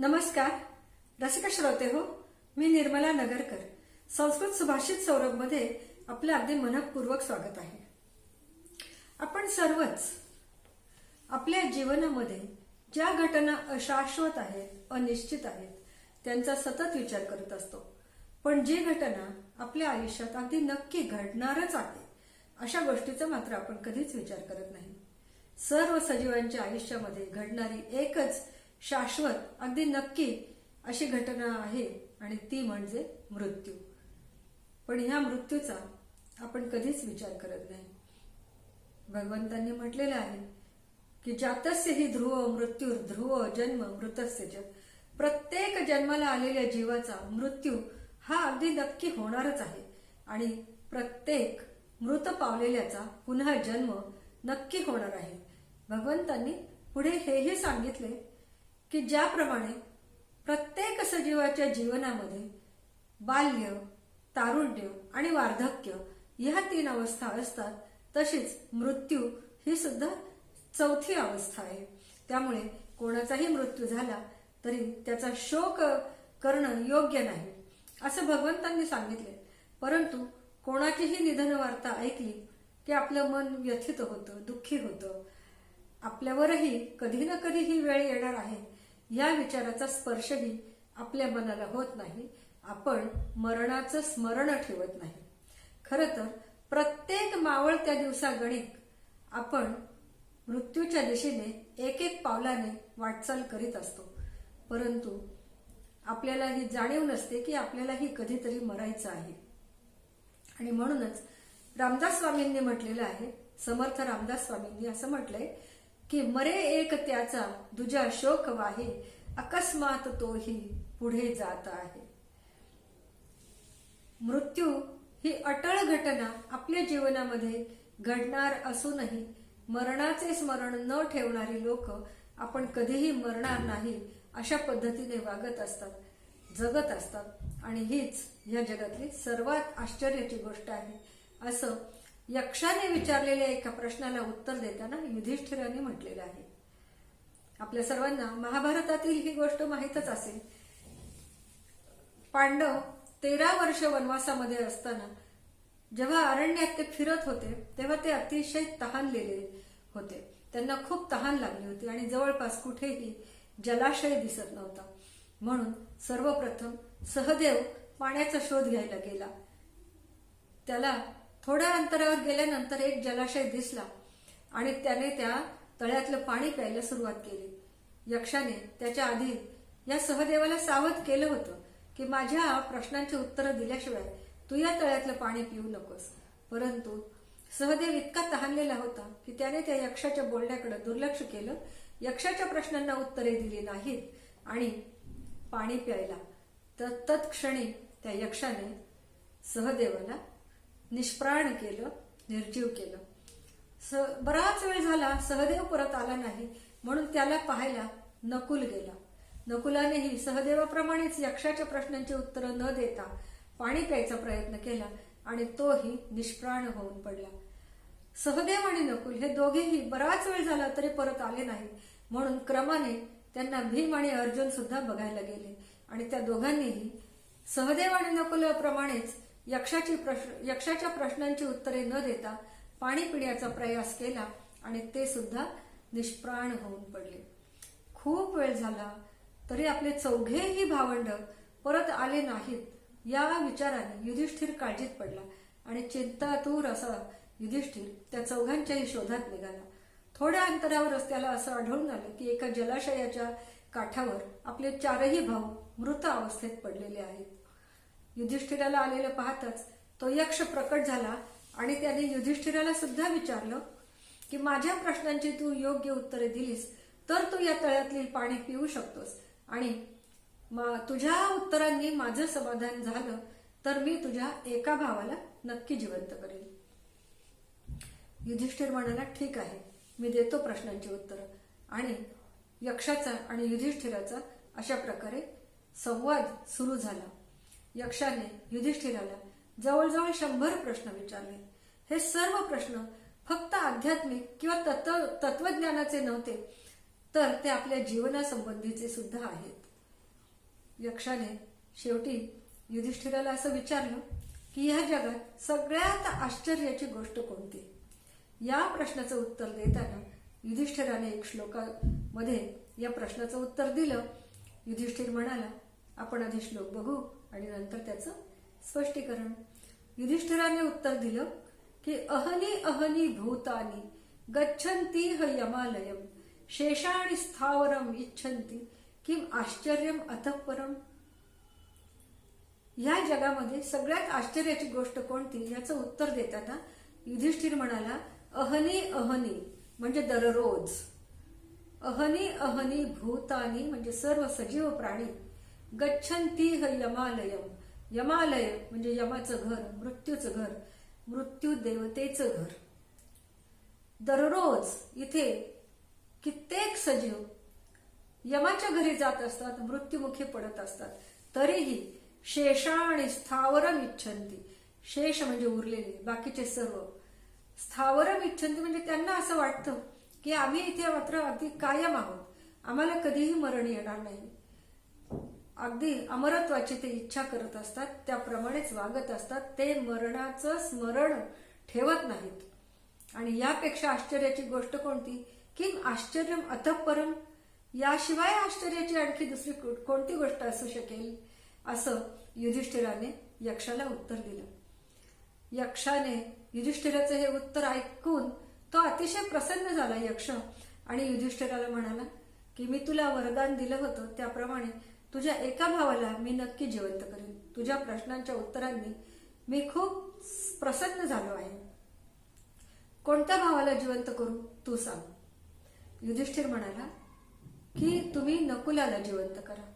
नमस्कार. रसिक श्रोते हो मी निर्मला नगरकर. संस्कृत सुभाषित सौरभमध्ये आपलं अगदी मनपूर्वक स्वागत आहे. आपण सर्वच आपल्या जीवनामध्ये ज्या घटना अशाश्वत आहेत अनिश्चित आहेत त्यांचा सतत विचार करत असतो. पण जी घटना आपल्या आयुष्यात अगदी नक्की घडणारच आहे अशा गोष्टीचा मात्र आपण कधीच विचार करत नाही. सर्व सजीवांच्या आयुष्यामध्ये घडणारी एकच शाश्वत अगदी नक्की अशी घटना आहे आणि ती म्हणजे मृत्यू. पण ह्या मृत्यूचा आपण कधीच विचार करत नाही. भगवंतांनी म्हटलेलं आहे की जातस्य ही ध्रुव मृत्यू ध्रुव जन्म मृतस्य जग प्रत्येक जन्माला आलेल्या जीवाचा मृत्यू हा अगदी नक्की होणारच आहे. आणि प्रत्येक मृत पावलेल्याचा पुन्हा जन्म नक्की होणार आहे. भगवंतांनी पुढे हेही सांगितले की ज्याप्रमाणे प्रत्येक सजीवाच्या जीवनामध्ये बाल्य तारुण्य आणि वार्धक्य ह्या तीन अवस्था असतात तशीच मृत्यू ही सुद्धा चौथी अवस्था आहे. त्यामुळे कोणाचाही मृत्यू झाला तरी त्याचा शोक करणं योग्य नाही असं भगवंतांनी सांगितले परंतु कोणाचीही निधन वार्ता ऐकली की आपलं मन व्यथित होतं दुःखी होतं. आपल्यावरही कधी ना कधी ही वेळ येणार आहे. या विचाराचा स्पर्शही आपल्या मनाला होत नाही. आपण मरणाचं स्मरण ठेवत नाही. खर तर प्रत्येक मावळत्या दिवसा गणित आपण मृत्यूच्या दिशेने एक एक पावलाने वाटचाल करीत असतो. परंतु आपल्याला ही जाणीव नसते की आपल्यालाही कधीतरी मरायचं आहे. आणि म्हणूनच रामदास स्वामींनी म्हटलेलं आहे समर्थ रामदास स्वामींनी असं म्हटलंय की मरे एक त्याचा दुजा शोक वाहे अकस्मात तोही पुढे जात आहे. मृत्यू ही अटळ घटना आपल्या जीवनामध्ये घडणार असूनही मरणाचे स्मरण न ठेवणारी लोक आपण कधीही मरणार नाही अशा पद्धतीने वागत असतात जगत असतात. आणि हीच या जगातली सर्वात आश्चर्याची गोष्ट आहे असं यक्षाने विचारलेल्या एका प्रश्नाला उत्तर देताना युधिष्ठिराने म्हटलेलं आहे. आपल्या सर्वांना महाभारतातील ही गोष्ट माहीतच असेल. पांडव तेरा वर्ष वनवासामध्ये असताना जेव्हा अरण्यात ते फिरत होते तेव्हा ते अतिशय तहानलेले होते. त्यांना खूप तहान लागली होती आणि जवळपास कुठेही जलाशय दिसत नव्हता. म्हणून सर्वप्रथम सहदेव पाण्याचा शोध घ्यायला गेला. त्याला थोड्या अंतरावर गेल्यानंतर एक जलाशय दिसला आणि त्याने त्या तळ्यातलं पाणी प्यायला सुरुवात केली. यक्षाने त्याच्या आधी या सहदेवाला सावध केलं होतं की माझ्या प्रश्नांची उत्तरं दिल्याशिवाय तू या तळ्यातलं पाणी पिऊ नकोस. परंतु सहदेव इतका तहानलेला होता की त्याने त्या यक्षाच्या बोलण्याकडे दुर्लक्ष केलं. यक्षाच्या प्रश्नांना उत्तरे दिली नाहीत आणि पाणी प्यायला तर तत्क्षणी त्या यक्षाने सहदेवाला निष्प्राण केलं निर्जीव केलं. स बराच वेळ झाला सहदेव परत आला नाही म्हणून त्याला पाहायला नकुल गेला. नकुलानेही सहदेवाप्रमाणेच यक्षाच्या प्रश्नांची उत्तरं न देता पाणी प्यायचा प्रयत्न केला आणि तोही निष्प्राण होऊन पडला. सहदेव आणि नकुल हे दोघेही बराच वेळ झाला तरी परत आले नाही म्हणून क्रमाने त्यांना भीम आणि अर्जुन सुद्धा बघायला गेले. आणि त्या दोघांनीही सहदेव आणि नकुलाप्रमाणेच यक्षाची प्रश्न यक्षाच्या प्रश्नांची उत्तरे न देता पाणी पिण्याचा प्रयास केला आणि ते सुद्धा निष्प्राण होऊन पडले. खूप वेळ झाला तरी आपले चौघेही भावंड परत आले नाहीत या विचाराने युधिष्ठिर काळजीत पडला आणि चिंतातूर असा युधिष्ठिर त्या चौघांच्याही शोधात निघाला. थोड्या अंतरावर रस्त्याला असं आढळून आलं की एका जलाशयाच्या काठावर आपले चारही भाऊ मृत अवस्थेत पडलेले आहेत. युधिष्ठिराला आलेलं पाहताच तो यक्ष प्रकट झाला आणि त्याने युधिष्ठिराला सुद्धा विचारलं की माझ्या प्रश्नांची तू योग्य उत्तरे दिलीस तर तू या तळ्यातील पाणी पिऊ शकतोस. आणि तुझ्या उत्तरांनी माझं समाधान झालं तर मी तुझ्या एका भावाला नक्की जिवंत करेन. युधिष्ठिर म्हणाला ठीक आहे मी देतो प्रश्नांची उत्तरं. आणि यक्षाचा आणि युधिष्ठिराचा अशा प्रकारे संवाद सुरू झाला. यक्षाने युधिष्ठिराला जवळजवळ शंभर प्रश्न विचारले. हे सर्व प्रश्न फक्त आध्यात्मिक किंवा तत्व तत्वज्ञानाचे नव्हते तर ते आपल्या जीवनासंबंधीचे सुद्धा आहेत. यक्षाने शेवटी युधिष्ठिराला असं विचारलं की ह्या जगात सगळ्यात आश्चर्याची गोष्ट कोणती? या प्रश्नाचं उत्तर देताना युधिष्ठिराने एक श्लोकामध्ये या प्रश्नाचं उत्तर दिलं. युधिष्ठिर म्हणाला आपण आधी श्लोक बघू आणि नंतर त्याचं स्पष्टीकरण. युधिष्ठिराने उत्तर दिलं की अहनी अहनी भूतानी गच्छन्ती ह यमालयम शेषाणि स्थावरम इच्छन्ती किम आश्चर्यम अथपरम या जगामध्ये सगळ्यात आश्चर्याची गोष्ट कोणती? याचं उत्तर देताना युधिष्ठिर म्हणाला अहनी अहनी म्हणजे दररोज. अहनी अहनी भूतानी म्हणजे सर्व सजीव प्राणी गच्छन्ती ह यमालयम. यमालय म्हणजे यमाचं घर मृत्यूचं घर मृत्यू देवतेचं घर. दररोज इथे कित्येक सजीव यमाच्या घरी जात असतात मृत्युमुखी पडत असतात. तरीही शेषा आणि स्थावरम इच्छंती शेष म्हणजे उरलेले बाकीचे सर्व. स्थावरम इच्छंती म्हणजे त्यांना असं वाटतं की आम्ही इथे मात्र अगदी कायम आहोत. आम्हाला कधीही मरण येणार नाही. अगदी अमरत्वाची ते इच्छा करत असतात त्याप्रमाणेच वागत असतात ते मरणाचं स्मरण ठेवत नाहीत. आणि यापेक्षा आश्चर्याची गोष्ट कोणती? की आश्चर्य अथपरम याशिवाय आश्चर्याची आणखी दुसरी कोणती गोष्ट असू शकेल? असं युधिष्ठिराने यक्षाला उत्तर दिलं. यक्षाने युधिष्ठिराचं हे उत्तर ऐकून तो अतिशय प्रसन्न झाला यक्ष. आणि युधिष्ठिराला म्हणाला की मी तुला वरदान दिलं होतं त्याप्रमाणे तुझ्या एका भावाला मी नक्की जिवंत करेन. तुझ्या प्रश्नांच्या उत्तरांनी मी खूप प्रसन्न झालो आहे. कोणत्या भावाला जिवंत करू? तू सांग. युधिष्ठिर म्हणाला की तुम्ही नकुलाला जिवंत करा.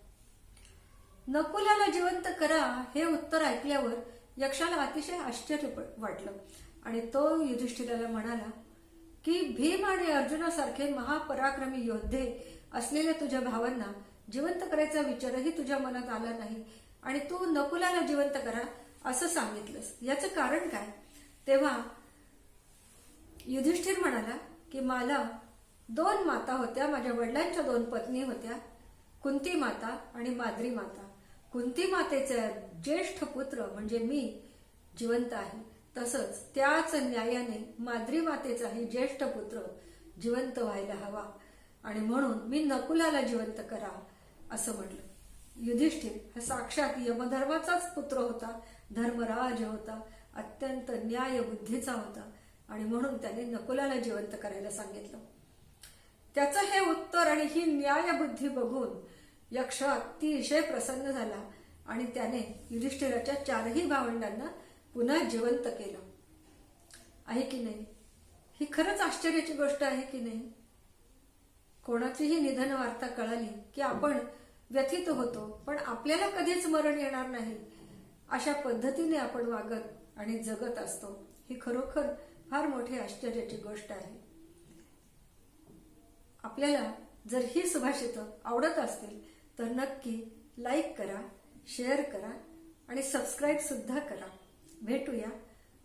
नकुलाला जिवंत करा हे उत्तर ऐकल्यावर यक्षाला अतिशय आश्चर्य वाटलं. आणि तो युधिष्ठिराला म्हणाला की भीम आणि अर्जुनासारखे महापराक्रमी योद्धे असलेल्या तुझ्या भावांना जिवंत करायचा विचारही तुझ्या मनात आला नाही आणि तू नकुलाला जिवंत करा असं सांगितलंस. याचं कारण काय? तेव्हा युधिष्ठिर म्हणाला की मला दोन माता होत्या माझ्या वडिलांच्या दोन पत्नी होत्या कुंती माता आणि माद्री माता. कुंती मातेचे ज्येष्ठ पुत्र म्हणजे मी जिवंत आहे. तसंच त्याच न्यायाने माद्री मातेचाही ज्येष्ठ पुत्र जिवंत व्हायला हवा. आणि म्हणून मी नकुलाला जिवंत करा. असं म्हटलं. युधिष्ठिर हा साक्षात यमधर्माचाच पुत्र होता धर्मराज होता अत्यंत न्याय बुद्धीचा होता आणि म्हणून त्याने नकुलाला जिवंत करायला सांगितलं. त्याचं हे उत्तर आणि ही न्यायबुद्धी बघून यक्ष अतिशय प्रसन्न झाला आणि त्याने युधिष्ठिराच्या चारही भावंडांना पुन्हा जिवंत केलं. आहे की नाही? ही खरंच आश्चर्याची गोष्ट आहे की नाही? कोणाचीही निधन वार्ता कळाली की आपण व्यथित होतो पण आपल्याला कधीच मरण येणार नाही. अशा पद्धतीने आपण वागत आणि जगत असतो. ही खरोखर फार मोठी आश्चर्याची गोष्ट आहे. आपल्याला जर ही सुभाषितं आवडत असतील तर नक्की लाईक करा शेअर करा आणि सबस्क्राईब सुद्धा करा. भेटूया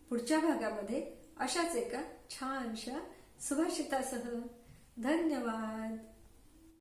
पुढच्या भागामध्ये अशाच एका छानशा सुभाषितासह. धन्यवाद.